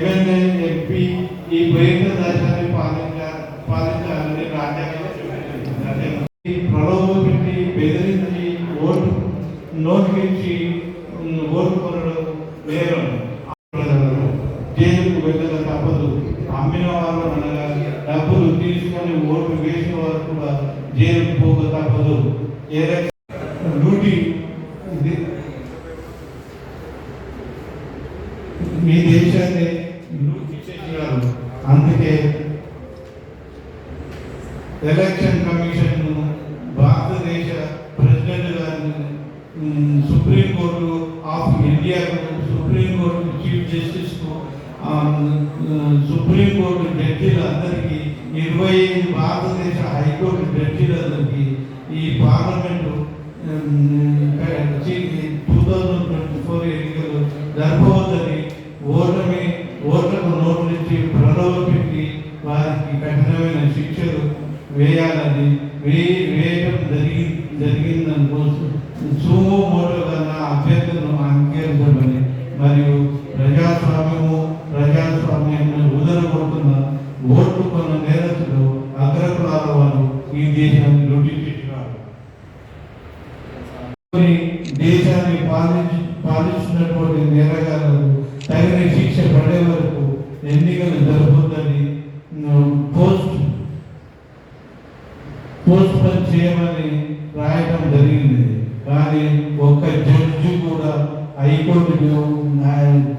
MLA MP ఈ బహిరంగ దేశాన్ని పాలించ పాలించాలని రాజ్యాంగం ప్రలోభ పెట్టి బెదిరించి ఓటు నోటికించి ఓటు కొనడం నేరం. జైలుకు వెళ్ళక తప్పదు. అమ్మిన వాళ్ళు అనగా డబ్బులు తీసుకొని ఓటు వేసిన వారు కూడా జైలుకు పోక తప్పదు. ఏ మీ దేశాన్ని అందుకే ఎలక్షన్ కమిషన్ భారతదేశ ప్రెసిడెంట్ గారిని సుప్రీంకోర్టు ఆఫ్ ఇండియాకు supreme court chief justice supreme court జడ్జీలందరికీ ఇరవై ఐదు భారతదేశ హైకోర్టు జడ్జీలందరికీ ఈ parliament two thousand twenty four ఎన్నికలు జరపవద్దని ఓటమి వారికి కఠినమైన శిక్షలు వేయాలని వే వేయడం జరిగి జరిగిందని కోసం సుమో మోటోగా నా అభ్యర్థులను అంగీకరించమని మరియు ప్రజాస్వామ్యము ప్రజాస్వామ్యాన్ని ఉదరగొడుతున్న ఓట్లు కొన్న నేరస్తులు అగ్రకులాల వారు ఈ దేశాన్ని లూటి చేసినారు దేశాన్ని పాలించి పాలించినటువంటి నేరగాళ్ళకు తగిన శిక్ష పడే వరకు ఎన్నికలు జరగొద్దని ఉమ్, పోస్ట్ పోస్ట్ పోన్ చేయమని రాయడం జరిగింది. కానీ ఒక్క జడ్జి కూడా హైకోర్టు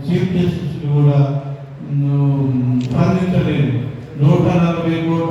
చీఫ్ జస్టిస్ కూడా స్పందించలేదు. నూట నలభై కోట్ల